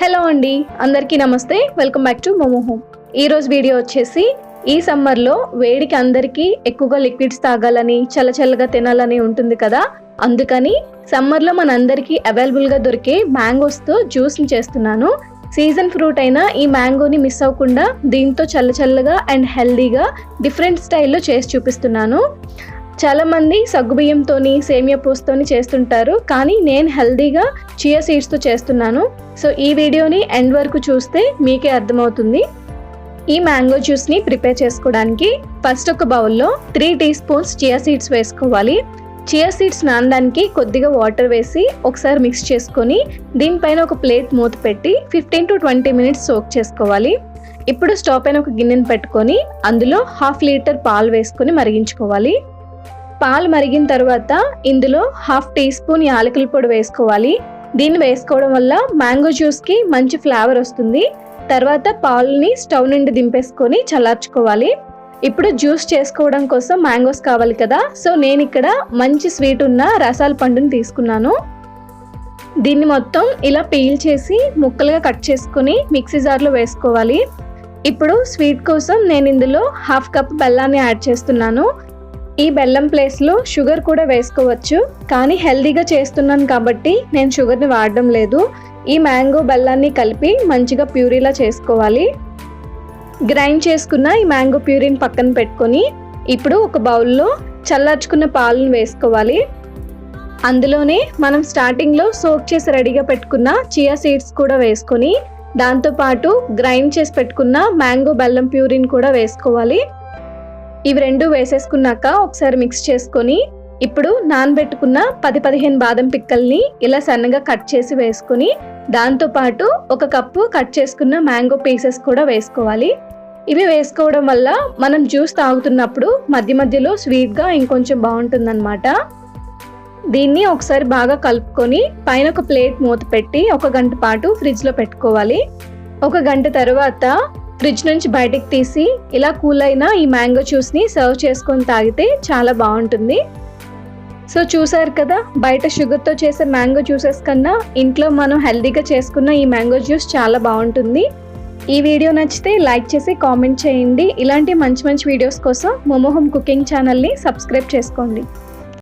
Hello అండి అందరికీ నమస్తే welcome back to momo home. ఈరోజు వీడియో వచ్చేసి ఈ సమ్మర్లో వేడికి అందరికీ ఎక్కువగా లిక్విడ్స్ తాగాలని చల్లచల్లగా తినాలని ఉంటుంది కదా. అందుకని సమ్మర్లో మనందరికీ అవైలబుల్గా దొరికే మ్యాంగోస్తో జ్యూస్ని చేస్తున్నాను. సీజన్ ఫ్రూట్ అయినా ఈ మ్యాంగోని మిస్ అవ్వకుండా దీంతో చల్లచల్లగా అండ్ హెల్దీగా డిఫరెంట్ స్టైల్లో చేసి చూపిస్తున్నాను. చాలామంది సగ్గుబియ్యంతోని సేమియా పూస్తోని చేస్తుంటారు. కానీ నేను హెల్దీగా చియా సీడ్స్తో చేస్తున్నాను. సో ఈ వీడియోని ఎండ్ వరకు చూస్తే మీకే అర్థమవుతుంది. ఈ మ్యాంగో జ్యూస్ని ప్రిపేర్ చేసుకోవడానికి ఫస్ట్ ఒక బౌల్లో three teaspoons chia seeds వేసుకోవాలి. చియా సీడ్స్ నానడానికి కొద్దిగా వాటర్ వేసి ఒకసారి మిక్స్ చేసుకొని దీనిపైన ఒక ప్లేట్ మూత పెట్టి fifteen to twenty minutes soak చేసుకోవాలి. ఇప్పుడు స్టవ్ పైన ఒక గిన్నెను పెట్టుకొని అందులో హాఫ్ లీటర్ పాలు వేసుకొని మరిగించుకోవాలి. పాలు మరిగిన తర్వాత ఇందులో హాఫ్ టీ స్పూన్ యాలకుల పొడి వేసుకోవాలి. దీన్ని వేసుకోవడం వల్ల మ్యాంగో జ్యూస్కి మంచి ఫ్లేవర్ వస్తుంది. తర్వాత పాలని స్టవ్ నుండి దింపేసుకొని చల్లార్చుకోవాలి. ఇప్పుడు జ్యూస్ చేసుకోవడం కోసం మ్యాంగోస్ కావాలి కదా. సో నేను ఇక్కడ మంచి స్వీట్ ఉన్న రసాల పండుని తీసుకున్నాను. దీన్ని మొత్తం ఇలా పీల్ చేసి ముక్కలుగా కట్ చేసుకొని మిక్సీ జార్లో వేసుకోవాలి. ఇప్పుడు స్వీట్ కోసం నేను ఇందులో హాఫ్ కప్ బెల్లాన్ని యాడ్ చేస్తున్నాను. ఈ బెల్లం ప్లేస్లో షుగర్ కూడా వేసుకోవచ్చు. కానీ హెల్దీగా చేస్తున్నాను కాబట్టి నేను షుగర్ని వాడడం లేదు. ఈ మ్యాంగో బెల్లాన్ని కలిపి మంచిగా ప్యూరీలా చేసుకోవాలి. గ్రైండ్ చేసుకున్న ఈ మ్యాంగో ప్యూరీని పక్కన పెట్టుకొని ఇప్పుడు ఒక బౌల్లో చల్లార్చుకున్న పాలను వేసుకోవాలి. అందులోనే మనం స్టార్టింగ్లో సోక్ చేసి రెడీగా పెట్టుకున్న చియా సీడ్స్ కూడా వేసుకొని దాంతోపాటు గ్రైండ్ చేసి పెట్టుకున్న మ్యాంగో బెల్లం ప్యూరిన్ కూడా వేసుకోవాలి. ఇవి రెండు వేసేసుకున్నాక ఒకసారి మిక్స్ చేసుకొని ఇప్పుడు నానబెట్టుకున్న పది పదిహేను బాదం పిక్కల్ని ఇలా సన్నగా కట్ చేసి వేసుకొని దాంతోపాటు ఒక కప్పు కట్ చేసుకున్న మ్యాంగో పీసెస్ కూడా వేసుకోవాలి. ఇవి వేసుకోవడం వల్ల మనం జ్యూస్ తాగుతున్నప్పుడు మధ్య మధ్యలో స్వీట్గా ఇంకొంచెం బాగుంటుందన్నమాట. దీన్ని ఒకసారి బాగా కలుపుకొని పైన ఒక ప్లేట్ మూత పెట్టి ఒక గంట పాటు ఫ్రిడ్జ్లో పెట్టుకోవాలి. ఒక గంట తర్వాత ఫ్రిడ్జ్ నుంచి బయటకు తీసి ఇలా కూల్ అయిన ఈ మ్యాంగో జ్యూస్ని సర్వ్ చేసుకొని తాగితే చాలా బాగుంటుంది. సో చూసారు కదా బయట షుగర్తో చేసే మ్యాంగో జ్యూసెస్ కన్నా ఇంట్లో మనం హెల్దీగా చేసుకున్న ఈ మ్యాంగో జ్యూస్ చాలా బాగుంటుంది. ఈ వీడియో నచ్చితే లైక్ చేసి కామెంట్ చేయండి. ఇలాంటి మంచి మంచి వీడియోస్ కోసం మోమోహోమ్ కుకింగ్ ఛానల్ని సబ్స్క్రైబ్ చేసుకోండి.